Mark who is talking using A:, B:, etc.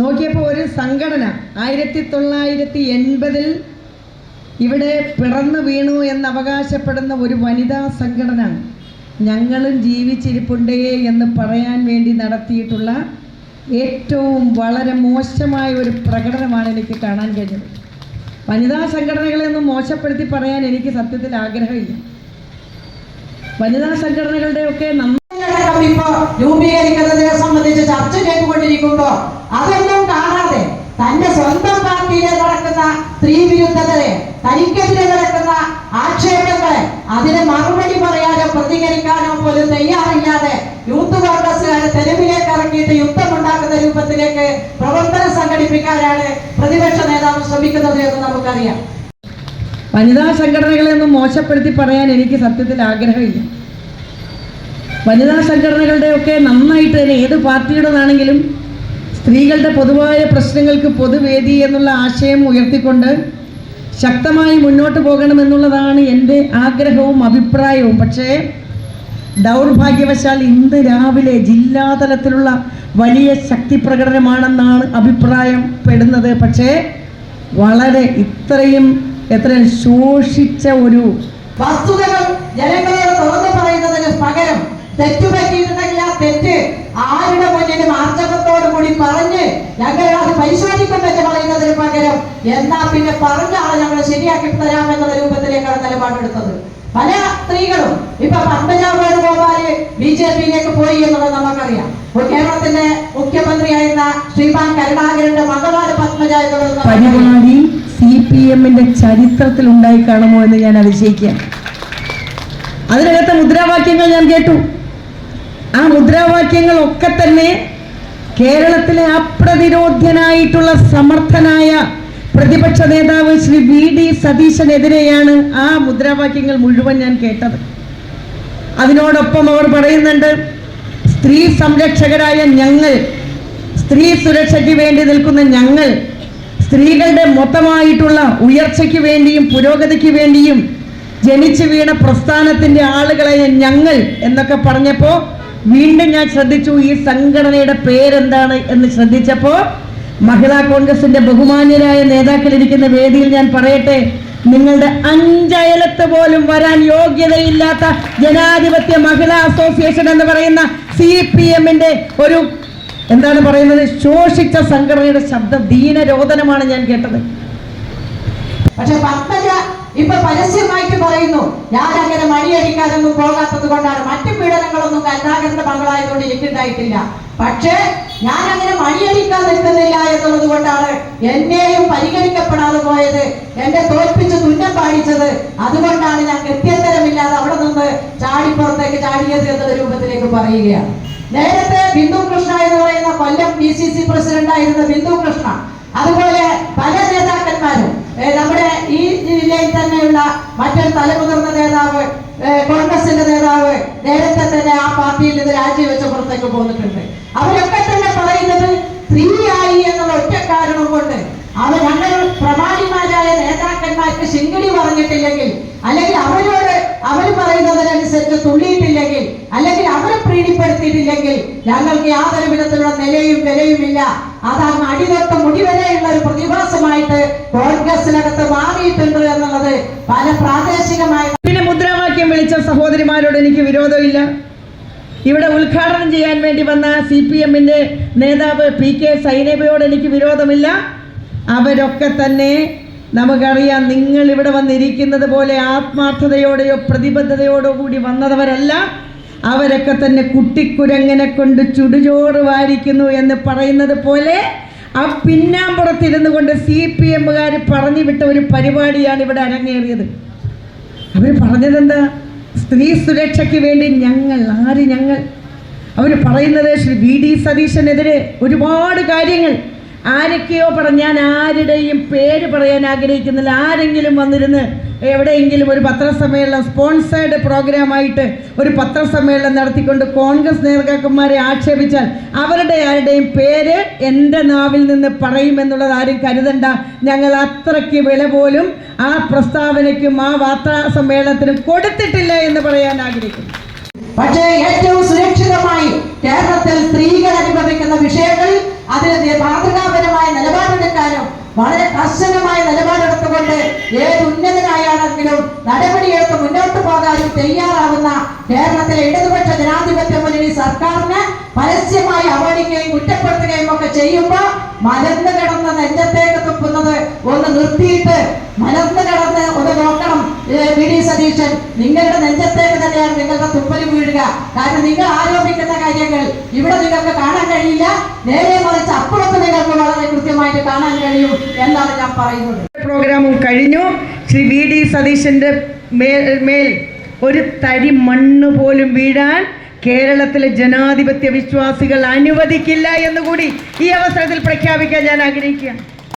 A: നോക്കിയപ്പോൾ ഒരു സംഘടന. ആയിരത്തി തൊള്ളായിരത്തി എൺപതിൽ ഇവിടെ പിറന്നു വീണു എന്ന് അവകാശപ്പെടുന്ന ഒരു വനിതാ സംഘടന ഞങ്ങളും ജീവിച്ചിരിപ്പുണ്ടേ എന്ന് പറയാൻ വേണ്ടി നടത്തിയിട്ടുള്ള ഏറ്റവും വളരെ മോശമായ ഒരു പ്രകടനമാണ് എനിക്ക് കാണാൻ കഴിഞ്ഞത്. വനിതാ സംഘടനകളെ ഒന്നും മോശപ്പെടുത്തി പറയാൻ എനിക്ക് സത്യത്തിൽ ആഗ്രഹമില്ല. വനിതാ സംഘടനകളുടെ
B: ഒക്കെ നമ്മൾ രൂപീകരിക്കുന്നതിനെ സംബന്ധിച്ച് ചർച്ച ചെയ്തുകൊണ്ടിരിക്കുമ്പോ അതൊന്നും കാണാതെ തന്റെ സ്വന്തം പാർട്ടിയിലെ നടക്കുന്ന സ്ത്രീ വിരുദ്ധതയെ തനിക്കെതിരെ നടക്കുന്ന ആക്ഷേപങ്ങളെ അതിന് മറുപടി പറയാനോ പ്രതികരിക്കാനോ പോലും തയ്യാറില്ലാതെ യൂത്ത് കോൺഗ്രസ്സുകാരെ തെരുവിലേക്ക് യുദ്ധം ഉണ്ടാക്കുന്ന രൂപത്തിലേക്ക് പ്രവർത്തനം സംഘടിപ്പിക്കാനാണ് പ്രതിപക്ഷ നേതാവ് ശ്രമിക്കുന്നത് എന്ന് നമുക്കറിയാം.
A: വനിതാ സംഘടനകളെ ഒന്നും മോശപ്പെടുത്തി പറയാൻ എനിക്ക് സത്യത്തിൽ ആഗ്രഹമില്ല. വനിതാ സംഘടനകളുടെയൊക്കെ നന്നായിട്ട് തന്നെ ഏത് പാർട്ടിയുടേതാണെങ്കിലും സ്ത്രീകളുടെ പൊതുവായ പ്രശ്നങ്ങൾക്ക് പൊതുവേദി എന്നുള്ള ആശയം ഉയർത്തിക്കൊണ്ട് ശക്തമായി മുന്നോട്ട് പോകണമെന്നുള്ളതാണ് എന്റെ ആഗ്രഹവും അഭിപ്രായവും. പക്ഷേ ദൗർഭാഗ്യവശാൽ ഇന്ന് രാവിലെ ജില്ലാതലത്തിലുള്ള വലിയ ശക്തി പ്രകടനമാണെന്നാണ് അഭിപ്രായപ്പെടുന്നത്. പക്ഷേ വളരെ ഇത്രയും എത്ര ശോഷിച്ച ഒരു
B: വസ്തുതകൾ ജനങ്ങളോട് തുറന്നു പറയുന്നതിന് പകരം തെറ്റുപറ്റിയിട്ടുണ്ടെങ്കിൽ പറഞ്ഞ് ഞങ്ങൾ അത് പരിശോധിക്കുമെന്ന് പറയുന്നതിന് പകരം എന്നാ പിന്നെ പറഞ്ഞാണ് ഞങ്ങൾ ശരിയാക്കി തരാമെന്നുള്ള രൂപത്തിലേക്കാണ് നിലപാടെടുത്തത്. പല സ്ത്രീകളും ഇപ്പൊ പത്മജ വേണുഗോപാൽ ബി ജെ പിയിലേക്ക് പോയി എന്നുള്ളത് നമുക്കറിയാം. കേരളത്തിന്റെ മുഖ്യമന്ത്രിയായിരുന്ന ശ്രീമാൻ കരുണാകരന്റെ മകളാണ് പത്മജ എന്നുള്ളത്.
A: പരിപാടി സി പി എമ്മിന്റെ ചരിത്രത്തിൽ ഉണ്ടായി കാണുമോ എന്ന് ഞാൻ അതിശയിക്കാം അതിനകത്തെ മുദ്രാവാക്യങ്ങൾ ഞാൻ കേട്ടു. ആ മുദ്രാവാക്യങ്ങൾ ഒക്കെ തന്നെ കേരളത്തിലെ അപ്രതിരോധ്യനായിട്ടുള്ള സമർത്ഥനായ പ്രതിപക്ഷ നേതാവ് ശ്രീ വി ഡി സതീശനെതിരെയാണ് ആ മുദ്രാവാക്യങ്ങൾ മുഴുവൻ ഞാൻ കേട്ടത്. അതിനോടൊപ്പം അവർ പറയുന്നുണ്ട് സ്ത്രീ സംരക്ഷകരായ ഞങ്ങൾ സ്ത്രീ സുരക്ഷയ്ക്ക് വേണ്ടി നിൽക്കുന്ന ഞങ്ങൾ സ്ത്രീകളുടെ മൊത്തമായിട്ടുള്ള ഉയർച്ചയ്ക്ക് വേണ്ടിയും പുരോഗതിക്ക് വേണ്ടിയും ജനിച്ചു വീണ പ്രസ്ഥാനത്തിന്റെ ആളുകളായ ഞങ്ങൾ എന്നൊക്കെ പറഞ്ഞപ്പോൾ വീണ്ടും ഞാൻ ശ്രദ്ധിച്ചു ഈ സംഘടനയുടെ പേരെന്താണ് എന്ന് ശ്രദ്ധിച്ചപ്പോൾ മഹിളാ കോൺഗ്രസിന്റെ ബഹുമാന്യരായ നേതാക്കൾ ഇരിക്കുന്ന വേദിയിൽ ഞാൻ പറയട്ടെ നിങ്ങളുടെ അഞ്ചയലത്ത് പോലും വരാൻ യോഗ്യതയില്ലാത്ത ജനാധിപത്യ മഹിളാ അസോസിയേഷൻ എന്ന് പറയുന്ന സി പി എമ്മിന്റെ ഒരു എന്താണ് പറയുന്നത് ശോഷിച്ച സംഘടനയുടെ ശബ്ദ ദീനരോധനമാണ് ഞാൻ കേട്ടത്.
B: പക്ഷെ പത്മജ ഇപ്പൊ പരസ്യമായിട്ട് പറയുന്നു ഞാൻ അങ്ങനെ മണിയടിക്കാനൊന്നും പോകാത്തത് കൊണ്ടാണ്. പീഡനങ്ങളൊന്നും കരുണാകരന്റെ മകളായതുകൊണ്ട് എനിക്കുണ്ടായിട്ടില്ല പക്ഷേ ഞാൻ അങ്ങനെ മണിയടിക്കാൻ നിൽക്കുന്നില്ല എന്നുള്ളത് കൊണ്ടാണ് എന്നെയും പരിഗണിക്കപ്പെടാതെ പോയത്. എന്നെ തോൽപ്പിച്ച് തുന്നം പാടിച്ചത്. അതുകൊണ്ടാണ് ഞാൻ കൃത്യന്തരമില്ലാതെ അവിടെ നിന്ന് ചാടിപ്പുറത്തേക്ക് ചാടിയത് എന്നുള്ള രൂപത്തിലേക്ക് പറയുകയാണ്. നേരത്തെ ബിന്ദു കൃഷ്ണ എന്ന് പറയുന്ന Kollam D C C president ആയിരുന്ന ബിന്ദു കൃഷ്ണ. അതുപോലെ പല നേതാക്കന്മാരും നമ്മുടെ ഈ ജില്ലയിൽ തന്നെയുള്ള മറ്റൊരു തലമുതിർന്ന നേതാവ് കോൺഗ്രസിന്റെ നേതാവ് നേരത്തെ തന്നെ ആ പാർട്ടിയിൽ നിന്ന് രാജിവെച്ച് പുറത്തേക്ക് പോന്നിട്ടുണ്ട്. അവരൊക്കെ തന്നെ പറയുന്നത് സ്ത്രീയായി എന്നുള്ള ഒറ്റ കാരണം കൊണ്ട് അവർ ഞങ്ങൾ പ്രമാണിമാരായ നേതാക്കന്മാർക്ക് ശിങ്കിടി പറഞ്ഞിട്ടില്ലെങ്കിൽ അല്ലെങ്കിൽ അവരോട് അവർ പറയുന്നതിനനുസരിച്ച് തുള്ളിയിട്ടില്ലെങ്കിൽ അല്ലെങ്കിൽ അവരെ പ്രീതിപ്പെടുത്തിയിട്ടില്ലെങ്കിൽ ഞങ്ങൾക്ക് യാതൊരു വിധത്തിലുള്ള നിലയും വിലയുമില്ല. അതാണ് അടിതൊട്ട് മുടിവരെയുള്ള ഒരു പ്രതിഭാസമായിട്ട് കോൺഗ്രസിനകത്ത് മാറിയിട്ടുണ്ട് എന്നുള്ളത് പല പ്രാദേശികമായ
A: സഹോദരിമാരോട് എനിക്ക് വിരോധമില്ല. ഇവിടെ ഉദ്ഘാടനം ചെയ്യാൻ വേണ്ടി വന്ന സി പി എമ്മിന്റെ നേതാവ് പി കെ സൈനബയോട് എനിക്ക് വിരോധമില്ല. അവരൊക്കെ തന്നെ നമുക്കറിയാം നിങ്ങൾ ഇവിടെ വന്നിരിക്കുന്നത് പോലെ ആത്മാർത്ഥതയോടെയോ പ്രതിബദ്ധതയോടോ കൂടി വന്നതവരല്ല അവരൊക്കെ തന്നെ കുട്ടിക്കുരങ്ങനെ കൊണ്ട് ചുടുചോറ് വാരിക്കുന്നു എന്ന് പറയുന്നത് പോലെ ആ പിന്നാമ്പുറത്തിരുന്നു കൊണ്ട് സി പി എമ്മുകാർ പറഞ്ഞു വിട്ട ഒരു പരിപാടിയാണ് ഇവിടെ അരങ്ങേറിയത്. അവർ പറഞ്ഞതെന്താ? സ്ത്രീ സുരക്ഷയ്ക്ക് വേണ്ടി ഞങ്ങൾ ആര് ഞങ്ങൾ? അവർ പറയുന്നത് ശ്രീ വി ഡി സതീശനെതിരെ ഒരുപാട് കാര്യങ്ങൾ. ആരൊക്കെയോ പറഞ്ഞ ഞാൻ ആരുടെയും പേര് പറയാൻ ആഗ്രഹിക്കുന്നില്ല. ആരെങ്കിലും വന്നിരുന്ന് എവിടെയെങ്കിലും ഒരു പത്രസമ്മേളനം സ്പോൺസേഡ് പ്രോഗ്രാമായിട്ട് ഒരു പത്രസമ്മേളനം നടത്തിക്കൊണ്ട് കോൺഗ്രസ് നേതാക്കന്മാരെ ആക്ഷേപിച്ചാൽ അവരുടെ ആരുടെയും പേര് എന്റെ നാവിൽ നിന്ന് പറയുമെന്നുള്ളത് ആരും കരുതണ്ട. ഞങ്ങൾ അത്രയ്ക്ക് വില പോലും ആ പ്രസ്താവനയ്ക്കും ആ വാർത്താ സമ്മേളനത്തിനും കൊടുത്തിട്ടില്ല എന്ന് പറയാൻ ആഗ്രഹിക്കുന്നു.
B: പക്ഷേ ഏറ്റവും സുരക്ഷിതമായി കേരളത്തിൽ സ്ത്രീകൾ അനുഭവിക്കുന്ന വിഷയങ്ങൾ അതിന് മാതൃകാപരമായ നിലപാടെടുക്കാനും വളരെ കർശനമായ നിലപാടെടുത്തുകൊണ്ട് ഏത് ഉന്നതനായാണെങ്കിലും നടപടിയെടുത്ത് മുന്നോട്ട് പോകാനും തയ്യാറാകുന്ന കേരളത്തിലെ ഇടതുപക്ഷ ജനാധിപത്യ മുന്നണി സർക്കാരിന് പരസ്യമായി അവഗണിക്കുകയും കുറ്റപ്പെടുത്തുകയും ഒക്കെ ചെയ്യുമ്പോൾ മലർന്നു കിടന്ന് നെഞ്ചത്തേക്ക് തുപ്പുന്നത് ഒന്ന് നിർത്തിയിട്ട് മലർന്നു കിടന്ന് ഒന്ന് നോക്കണം. വി. ഡി. സതീശൻ നിങ്ങളുടെ നെഞ്ചത്തേക്ക് തന്നെയാണ് നിങ്ങളുടെ തുപ്പൽ വീഴുക. കാരണം നിങ്ങൾ ആരോപിക്കുന്ന കാര്യങ്ങൾ ഇവിടെ നിങ്ങൾക്ക് കാണാൻ കഴിയില്ല. നേരെ മറിച്ച് അപ്പുറത്ത് നിങ്ങൾക്ക് വളരെ കൃത്യമായിട്ട് കാണാൻ കഴിയും എന്നാണ് ഞാൻ പറയുന്നത്.
A: പ്രോഗ്രാമും കഴിഞ്ഞു. ശ്രീ വി ഡി സതീശന്റെ മേൽ മേൽ ഒരു തരി മണ്ണ് പോലും വീഴാൻ കേരളത്തിലെ ജനാധിപത്യ വിശ്വാസികൾ അനുവദിക്കില്ല എന്നുകൂടി ഈ അവസരത്തിൽ പ്രഖ്യാപിക്കാൻ ഞാൻ ആഗ്രഹിക്കുകയാണ്.